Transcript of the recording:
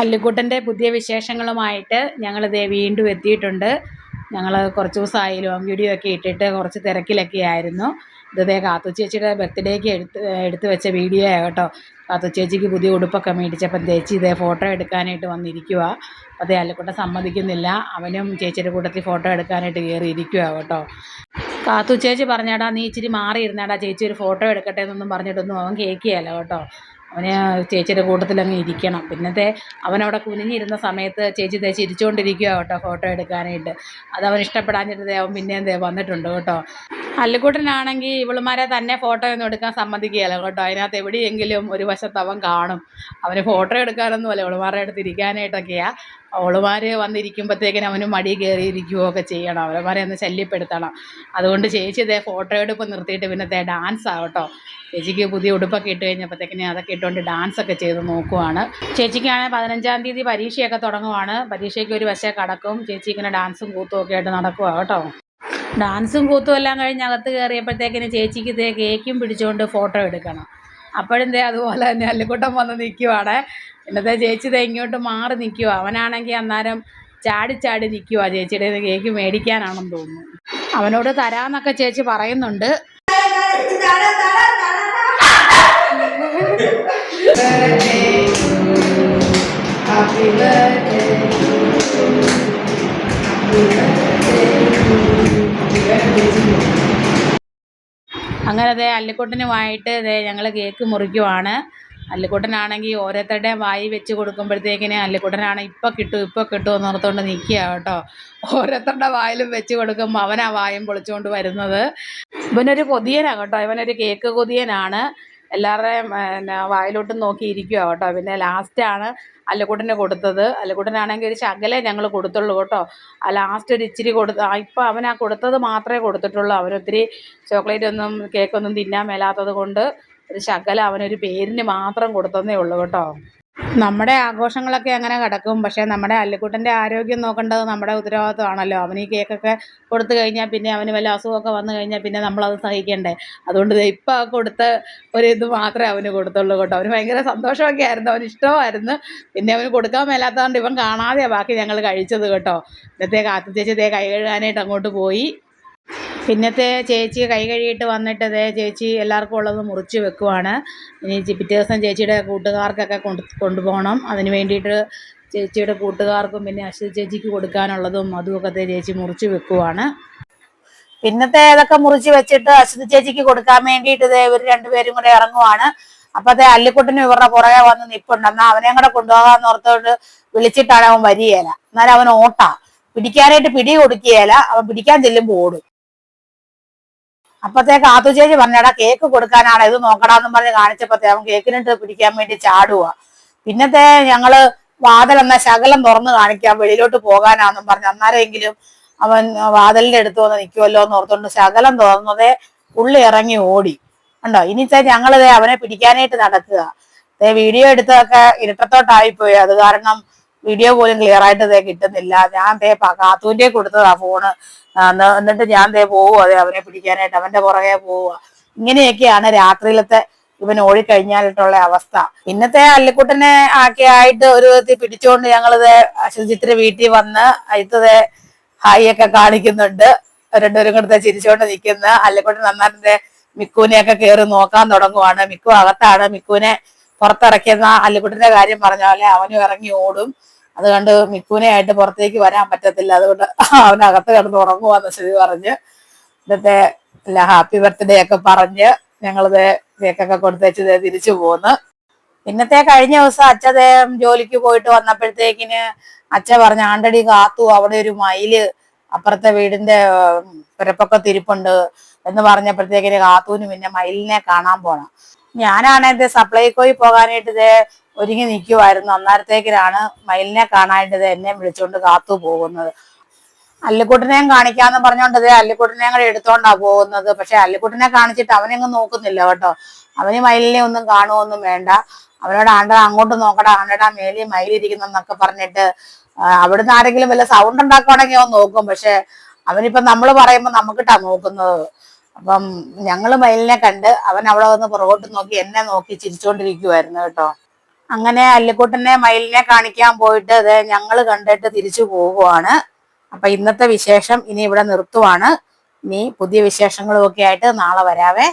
അല്ലിക്കുട്ടന്റെ പുതിയ വിശേഷങ്ങളുമായിട്ട് ഞങ്ങളിത് വീണ്ടും എത്തിയിട്ടുണ്ട്. ഞങ്ങൾ കുറച്ച് ദിവസമായി ലോങ് വീഡിയോ ഒക്കെ ഇട്ടിട്ട് കുറച്ച് തിരക്കിലൊക്കെ ആയിരുന്നു. ഇതേ കാത്തു ചേച്ചിയുടെ ബർത്ത്ഡേക്ക് എടുത്ത് എടുത്ത് വെച്ച വീഡിയോ ആകട്ടോ കേട്ടോ. കാത്തു ചേച്ചിക്ക് പുതിയ ഉടുപ്പൊക്കെ മേടിച്ചപ്പം ചേച്ചി ഇതേ ഫോട്ടോ എടുക്കാനായിട്ട് വന്നിരിക്കുക അതേ അല്ലിക്കുട്ടൻ സമ്മതിക്കുന്നില്ല. അവനും ചേച്ചിയുടെ കൂട്ടത്തിൽ ഫോട്ടോ എടുക്കാനായിട്ട് കയറി ഇരിക്കുക കേട്ടോ. കാത്തു ചേച്ചി പറഞ്ഞാടാ നീ ഇച്ചിരി മാറിയിരുന്നാടാ ചേച്ചി ഒരു ഫോട്ടോ എടുക്കട്ടെ എന്നൊന്നും പറഞ്ഞിട്ടൊന്നും അവൻ കേൾക്കുകയല്ല കേട്ടോ. അവന് ചേച്ചിയുടെ കൂട്ടത്തിൽ അങ്ങ് ഇരിക്കണം. പിന്നത്തെ അവനവിടെ കുനിഞ്ഞിരുന്ന സമയത്ത് ചേച്ചി ദേ ചിരിച്ചുകൊണ്ടിരിക്കുക കേട്ടോ ഫോട്ടോ എടുക്കാനായിട്ട്. അത് അവൻ ഇഷ്ടപ്പെടാഞ്ഞിട്ട് അവൻ പിന്നെയും ദേ വന്നിട്ടുണ്ട് കേട്ടോ. അല്ലുകൂട്ടനാണെങ്കിൽ ഇവളുമാരെ തന്നെ ഫോട്ടോ ഒന്നും എടുക്കാൻ സമ്മതിക്കുകയല്ല കേട്ടോ. അതിനകത്ത് എവിടെയെങ്കിലും ഒരു വശത്ത് അവൻ കാണും. അവന് ഫോട്ടോ എടുക്കാനൊന്നുമല്ല ഇവളുമാരുടെ അടുത്ത് ഇരിക്കാനായിട്ടൊക്കെയാണ് അവളുമാർ വന്നിരിക്കുമ്പോഴത്തേക്കിനും അവന് മടി കയറിയിരിക്കുകയോ ഒക്കെ ചെയ്യണം. അവളുമാരെ ഒന്ന് ശല്യപ്പെടുത്തണം. അതുകൊണ്ട് ചേച്ചി ഇതേ ഫോട്ടോ എടുപ്പ് നിർത്തിയിട്ട് പിന്നെ ദേ ഡാൻസ് ആവട്ടോ. ചേച്ചിക്ക് പുതിയ ഉടുപ്പൊക്കെ ഇട്ട് കഴിഞ്ഞപ്പോഴത്തേക്കിനും അതൊക്കെ ഇട്ടുകൊണ്ട് ഡാൻസ് ഒക്കെ ചെയ്ത് നോക്കുവാണ്. ചേച്ചിക്കാണെങ്കിൽ പതിനഞ്ചാം തീയതി പരീക്ഷയൊക്കെ തുടങ്ങുവാണ്. പരീക്ഷയ്ക്ക് ഒരു വശം കടക്കും. ചേച്ചി ഇങ്ങനെ ഡാൻസും കൂത്തും ഒക്കെ ആയിട്ട് നടക്കുക കേട്ടോ. ഡാൻസും കൂത്തും എല്ലാം കഴിഞ്ഞ് അകത്ത് കയറിയപ്പോഴത്തേക്കിന് ചേച്ചിക്ക് ഇതേ കേക്കും പിടിച്ചുകൊണ്ട് ഫോട്ടോ എടുക്കണം. അപ്പോഴും ദേ അതുപോലെ തന്നെ അല്ലിക്കുട്ടൻ വന്ന് നിൽക്കുവാണ് ഇന്നത്തെ ചേച്ചി ദേ ഇങ്ങോട്ട് മാറി നിൽക്കുക അവനാണെങ്കിൽ അന്നേരം ചാടി ചാടി നിൽക്കുക ചേച്ചിയുടെ കേക്ക് മേടിക്കാനാണെന്ന് തോന്നുന്നു. അവനോട് തരാമെന്നൊക്കെ ചേച്ചി പറയുന്നുണ്ട്. അങ്ങനെ അതേ അല്ലിക്കുട്ടനുമായിട്ട് ദേ ഞങ്ങൾ കേക്ക് മുറിക്കുവാണ്. അല്ലിക്കുട്ടനാണെങ്കിൽ ഓരോരുത്തരുടെ വായി വെച്ച് കൊടുക്കുമ്പോഴത്തേക്കിന് അല്ലിക്കുട്ടനാണ് ഇപ്പം കിട്ടും ഇപ്പം കിട്ടും എന്ന് ഓർത്തുകൊണ്ട് നിൽക്കുക കേട്ടോ. ഓരോരുത്തരുടെ വായിലും വെച്ച് കൊടുക്കുമ്പോൾ അവനാ വായും പൊളിച്ചുകൊണ്ട് വരുന്നത്. ഇവനൊരു കൊതിയനാണ് കേട്ടോ ഇവനൊരു കേക്ക് കൊതിയനാണ്. എല്ലാവരുടെയും പിന്നെ വായിലോട്ടും നോക്കിയിരിക്കുക കേട്ടോ. പിന്നെ ലാസ്റ്റാണ് അല്ലക്കുട്ടന് കൊടുത്തത്. അല്ലക്കുട്ടനാണെങ്കിൽ ഒരു ശകലേ ഞങ്ങൾ കൊടുത്തുള്ളൂ കേട്ടോ. ആ ലാസ്റ്റ് ഒരു ഇച്ചിരി കൊടുത്ത് ഇപ്പം അവൻ ആ കൊടുത്തത് മാത്രമേ കൊടുത്തിട്ടുള്ളൂ. അവനൊത്തിരി ചോക്ലേറ്റ് ഒന്നും കേക്കൊന്നും തിന്നാൻ മേലാത്തത് കൊണ്ട് ഒരു ശകലം അവനൊരു പേരിന് മാത്രം കൊടുത്തതേ ഉള്ളൂ കേട്ടോ. നമ്മുടെ ആഘോഷങ്ങളൊക്കെ അങ്ങനെ കിടക്കും. പക്ഷേ നമ്മുടെ അല്ലിക്കുട്ടന്റെ ആരോഗ്യം നോക്കേണ്ടത് നമ്മുടെ ഉത്തരവാദിത്വമാണല്ലോ. അവന് ഈ കേക്കൊക്കെ കൊടുത്തു കഴിഞ്ഞാൽ പിന്നെ അവന് വല്ല അസുഖമൊക്കെ വന്നു കഴിഞ്ഞാൽ പിന്നെ നമ്മളത് സഹിക്കണ്ടേ. അതുകൊണ്ട് ഇപ്പോൾ ഇപ്പം കൊടുത്ത ഒരു ഇത് മാത്രമേ അവന് കൊടുത്തുള്ളൂ കേട്ടോ. അവന് ഭയങ്കര സന്തോഷമൊക്കെ ആയിരുന്നു. അവന് ഇഷ്ടമായിരുന്നു പിന്നെ അവന് കൊടുക്കാൻ മേലാത്തതുകൊണ്ട് ഇവൻ കാണാതെയാണ് ബാക്കി ഞങ്ങൾ കഴിച്ചത് കേട്ടോ. ഇന്നത്തെ കാത്തു ചേച്ചി ദേ കൈ കഴുകാനായിട്ട് അങ്ങോട്ട് പോയി. പിന്നത്തെ ചേച്ചി കൈ കഴുകിയിട്ട് വന്നിട്ട് ദേ ചേച്ചി എല്ലാവർക്കും ഉള്ളത് മുറിച്ച് വെക്കുവാണ്. ഇനി പിറ്റേ ദിവസം ചേച്ചിയുടെ കൂട്ടുകാർക്കൊക്കെ കൊണ്ട് കൊണ്ടുപോകണം. അതിന് വേണ്ടിയിട്ട് ചേച്ചിയുടെ കൂട്ടുകാർക്കും പിന്നെ അശ്വതി ചേച്ചിക്ക് കൊടുക്കാനുള്ളതും അതുമൊക്കെ ചേച്ചി മുറിച്ച് വെക്കുവാണ്. പിന്നത്തെ ഇതൊക്കെ മുറിച്ച് വെച്ചിട്ട് അശ്വതി ചേച്ചിക്ക് കൊടുക്കാൻ വേണ്ടിയിട്ട് ദേ ഇവർ രണ്ടുപേരും കൂടെ ഇറങ്ങുവാണ്. അപ്പൊ അതേ അല്ലിക്കുട്ടനും ഇവരുടെ പുറകെ വന്ന് നിപ്പുണ്ട്. എന്നാ അവനെയും കൂടെ കൊണ്ടുപോകാന്ന് ഓർത്തോട്ട് വിളിച്ചിട്ടാണ് അവൻ വരികയില്ല എന്നാലും അവൻ ഓട്ടാ. പിടിക്കാനായിട്ട് പിടി കൊടുക്കുകയില്ല അവൻ പിടിക്കാൻ ചെല്ലുമ്പോൾ ഓടും. അപ്പത്തേക്ക് ആത്തു ചേച്ചി പറഞ്ഞടാ കേക്ക് കൊടുക്കാനാണ് ഇത് നോക്കടാന്നും പറഞ്ഞ് കാണിച്ചപ്പോഴത്തേ അവൻ കേക്കിനിട്ട് പിടിക്കാൻ വേണ്ടി ചാടുക പിന്നത്തെ ഞങ്ങൾ വാതിൽ എന്ന ശകലം തുറന്ന് കാണിക്കാം വെളിയിലോട്ട് പോകാനാന്നും പറഞ്ഞു. അന്നേരമെങ്കിലും അവൻ വാതിലിന്റെ അടുത്ത് വന്ന് നിൽക്കുമല്ലോ എന്ന് ഓർത്തുകൊണ്ട് ശകലം തുറന്നതേ ഉള്ളി ഇറങ്ങി ഓടി. കണ്ടോ? ഇനിത്തെ ഞങ്ങളിതേ അവനെ പിടിക്കാനായിട്ട് നടക്കുക. വീഡിയോ എടുത്തതൊക്കെ ഇരുട്ടത്തോട്ടായിപ്പോയി അത് കാരണം വീഡിയോ പോലും ക്ലിയർ ആയിട്ട് ഇതേ കിട്ടുന്നില്ല. ഞാൻ ദേ കാത്തൂന്റെ കൊടുത്തതാ ഫോണ് എന്നിട്ട് ഞാൻ ദേ പോവുക അതെ അവനെ പിടിക്കാനായിട്ട്. അവന്റെ പുറകെ പോവുക. ഇങ്ങനെയൊക്കെയാണ് രാത്രിയിലത്തെ ഇവൻ ഓടിക്കഴിഞ്ഞാലിട്ടുള്ള അവസ്ഥ. ഇന്നത്തെ അല്ലിക്കുട്ടനെ ഒക്കെ ആയിട്ട് ഒരു വിധത്തിൽ പിടിച്ചുകൊണ്ട് ഞങ്ങളിത് അശ്വജിത്തിന്റെ വീട്ടിൽ വന്ന് അയത്തത് ഹായ് ഒക്കെ കാണിക്കുന്നുണ്ട്. രണ്ടുപേരും കൂടെ ചിരിച്ചുകൊണ്ട് നിൽക്കുന്ന അല്ലിക്കുട്ടൻ നന്നായിട്ട് മിക്കുവിനെയൊക്കെ കയറി നോക്കാൻ തുടങ്ങുവാണ്. മിക്കു അകത്താണ്. മിക്കുവിനെ പുറത്തിറക്കിയെന്ന അല്ലിക്കുട്ടന്റെ കാര്യം പറഞ്ഞ പോലെ അവനും ഇറങ്ങി ഓടും. അത് കണ്ട് മിക്കുവിനെ ആയിട്ട് പുറത്തേക്ക് വരാൻ പറ്റത്തില്ല. അതുകൊണ്ട് അവനകത്ത് കിടന്ന് ഉറങ്ങുവാന്ന് ശരി പറഞ്ഞ് ഇന്നത്തെ എല്ലാ ഹാപ്പി ബർത്ത്ഡേ ഒക്കെ പറഞ്ഞ് ഞങ്ങളിത് കേക്കൊക്കെ കൊടുത്തേച്ച് തിരിച്ചു പോന്ന്. പിന്നത്തെ കഴിഞ്ഞ ദിവസം അച്ഛതേ ജോലിക്ക് പോയിട്ട് വന്നപ്പോഴത്തേക്കിന് അച്ഛ പറഞ്ഞ ആണ്ടടി കാത്തു അവിടെ ഒരു മയിൽ അപ്പുറത്തെ വീടിന്റെ പിറപ്പൊക്കെ തിരിപ്പുണ്ട് എന്ന് പറഞ്ഞപ്പോഴത്തേക്കിന് കാത്തൂന് പിന്നെ മയിലിനെ കാണാൻ പോണം. ഞാനാണെങ്കിൽ സപ്ലൈകോയിൽ പോകാനായിട്ട് ഇതേ ഒരുങ്ങി നിൽക്കുമായിരുന്നു അന്നേരത്തേക്കിനാണ് മയിലിനെ കാണാനായിട്ട് എന്നെ വിളിച്ചുകൊണ്ട് കാത്തു പോകുന്നത്. അല്ലിക്കുട്ടനെയും കാണിക്കാന്ന് പറഞ്ഞോണ്ട് ഇതേ അല്ലിക്കുട്ടനെയും കൂടെ എടുത്തോണ്ടാ പോകുന്നത്. പക്ഷെ അല്ലിക്കുട്ടനെ കാണിച്ചിട്ട് അവനെങ്ങും നോക്കുന്നില്ല കേട്ടോ. അവന് മയിലിനെ ഒന്നും കാണുമൊന്നും വേണ്ട. അവനോട് ആണ്ട അങ്ങോട്ട് നോക്കടാ ആണ്ടടാ മേലി മയിലിരിക്കുന്നെന്നൊക്കെ പറഞ്ഞിട്ട് അവിടുന്ന് ആരെങ്കിലും വല്ല സൗണ്ട് ഉണ്ടാക്കുവാണെങ്കിൽ അവൻ നോക്കും. പക്ഷെ അവനിപ്പം നമ്മൾ പറയുമ്പോൾ നമുക്കിട്ടാ നോക്കുന്നത്. അപ്പം ഞങ്ങൾ മയിലിനെ കണ്ട് അവൻ അവിടെ വന്ന് പുറകോട്ട് നോക്കി എന്നെ നോക്കി ചിരിച്ചോണ്ടിരിക്കുവായിരുന്നു കേട്ടോ. അങ്ങനെ അല്ലിക്കുട്ടനെ മയിലിനെ കാണിക്കാൻ പോയിട്ട് അത് ഞങ്ങൾ കണ്ടിട്ട് തിരിച്ചു പോവുകയാണ് അപ്പൊ ഇന്നത്തെ വിശേഷം ഇനി ഇവിടെ നിർത്തുവാണ്. ഇനി പുതിയ വിശേഷങ്ങളും ഒക്കെ ആയിട്ട് നാളെ വരാവേ.